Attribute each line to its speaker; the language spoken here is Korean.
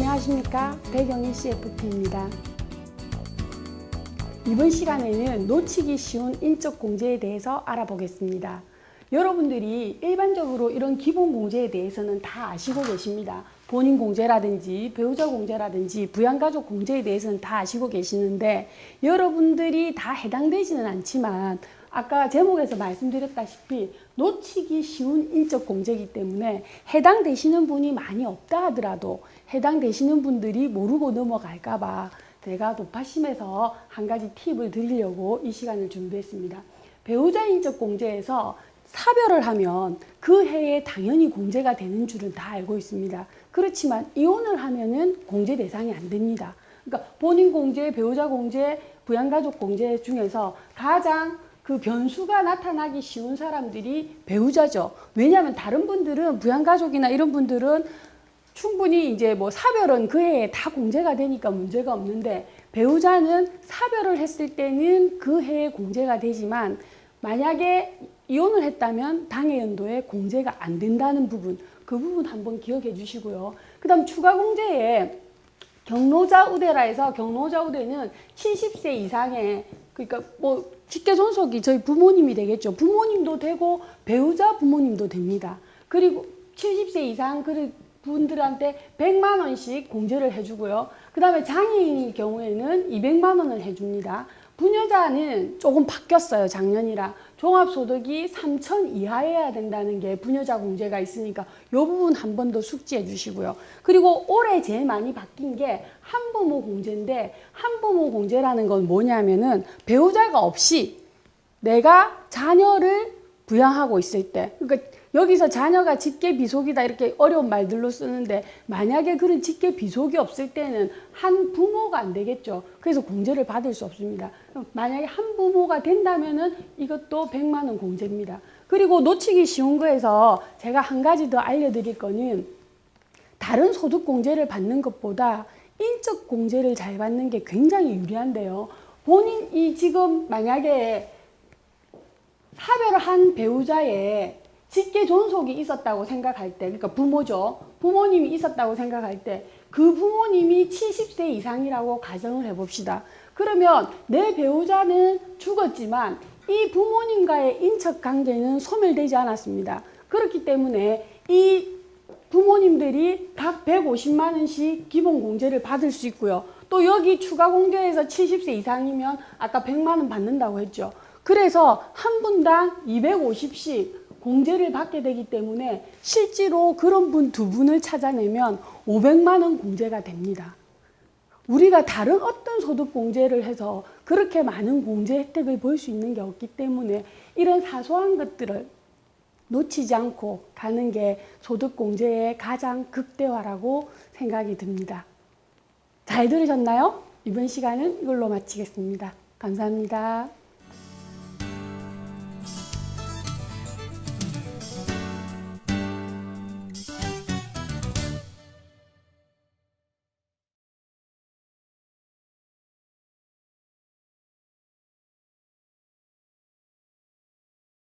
Speaker 1: 안녕하십니까 배경희 CFP입니다. 이번 시간에는 놓치기 쉬운 인적 공제에 대해서 알아보겠습니다. 여러분들이 일반적으로 이런 기본 공제에 대해서는 다 아시고 계십니다. 본인 공제라든지 배우자 공제라든지 부양가족 공제에 대해서는 다 아시고 계시는데 여러분들이 다 해당되지는 않지만 아까 제목에서 말씀드렸다시피 놓치기 쉬운 인적 공제이기 때문에 해당되시는 분이 많이 없다 하더라도 해당되시는 분들이 모르고 넘어갈까 봐 제가 도파심에서 한 가지 팁을 드리려고 이 시간을 준비했습니다. 배우자 인적 공제에서 사별을 하면 그 해에 당연히 공제가 되는 줄은 다 알고 있습니다. 그렇지만 이혼을 하면은 공제 대상이 안 됩니다. 그러니까 본인 공제, 배우자 공제, 부양가족 공제 중에서 가장 그 변수가 나타나기 쉬운 사람들이 배우자죠. 왜냐하면 다른 분들은 부양가족이나 이런 분들은 충분히 이제 뭐 사별은 그 해에 다 공제가 되니까 문제가 없는데 배우자는 사별을 했을 때는 그 해에 공제가 되지만 만약에 이혼을 했다면 당해 연도에 공제가 안 된다는 부분 그 부분 한번 기억해 주시고요. 그 다음 추가 공제에 경로자 우대라 해서 경로자 우대는 70세 이상의 그러니까 뭐 직계 존속이 저희 부모님이 되겠죠. 부모님도 되고 배우자 부모님도 됩니다. 그리고 70세 이상 그 분들한테 100만 원씩 공제를 해주고요. 그 다음에 장애인의 경우에는 200만 원을 해줍니다. 부녀자는 조금 바뀌었어요. 작년이라. 종합소득이 3천 이하여야 된다는 게 부녀자 공제가 있으니까 이 부분 한 번 더 숙지해 주시고요. 그리고 올해 제일 많이 바뀐 게 한부모 공제인데 한부모 공제라는 건 뭐냐면은 배우자가 없이 내가 자녀를 부양하고 있을 때 그러니까 여기서 자녀가 직계 비속이다 이렇게 어려운 말들로 쓰는데 만약에 그런 직계 비속이 없을 때는 한 부모가 안 되겠죠. 그래서 공제를 받을 수 없습니다. 만약에 한 부모가 된다면은 이것도 100만 원 공제입니다. 그리고 놓치기 쉬운 거에서 제가 한 가지 더 알려드릴 거는 다른 소득 공제를 받는 것보다 인적 공제를 잘 받는 게 굉장히 유리한데요. 본인이 지금 만약에 사별을 한 배우자의 직계 존속이 있었다고 생각할 때, 그러니까 부모죠. 부모님이 있었다고 생각할 때, 그 부모님이 70세 이상이라고 가정을 해봅시다. 그러면 내 배우자는 죽었지만 이 부모님과의 인척 관계는 소멸되지 않았습니다. 그렇기 때문에 이 부모님들이 각 150만 원씩 기본 공제를 받을 수 있고요. 또 여기 추가 공제에서 70세 이상이면 아까 100만 원 받는다고 했죠. 그래서 한 분당 250씩 공제를 받게 되기 때문에 실제로 그런 분 두 분을 찾아내면 500만 원 공제가 됩니다. 우리가 다른 어떤 소득 공제를 해서 그렇게 많은 공제 혜택을 볼 수 있는 게 없기 때문에 이런 사소한 것들을 놓치지 않고 가는 게 소득 공제의 가장 극대화라고 생각이 듭니다. 잘 들으셨나요? 이번 시간은 이걸로 마치겠습니다. 감사합니다.